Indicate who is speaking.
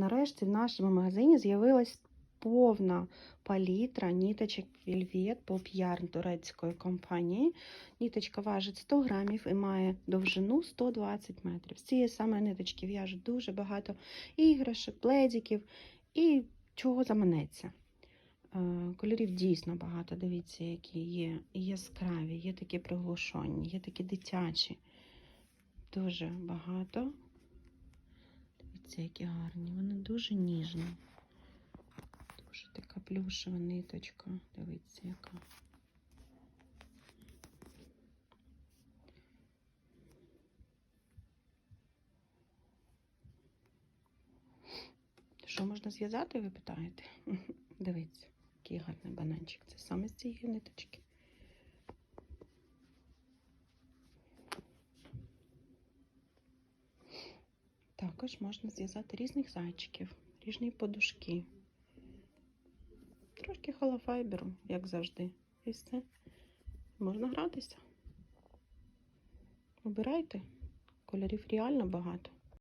Speaker 1: Нарешті в нашому магазині з'явилась повна палітра ніточок Вільвєт Pop Yarn турецької компанії. Ніточка важить 100 грамів і має довжину 120 метрів. З цієї саме ниточки в'яжуть дуже багато іграшок, пледиків і чого заманеться. Е, Кольорів дійсно багато. Дивіться, які є яскраві, є такі приглушені, є такі дитячі. Дуже багато. Дивіться, які гарні. Вони дуже ніжні. Дуже така плюшева ниточка. Дивіться, яка. Що можна зв'язати, ви питаєте? Дивіться, який гарний бананчик. Це саме з цієї ниточки. Також можна зв'язати різних зайчиків, різні подушки. Трошки холофайберу, як завжди. І все. Можна гратися. Обирайте. Кольорів реально багато.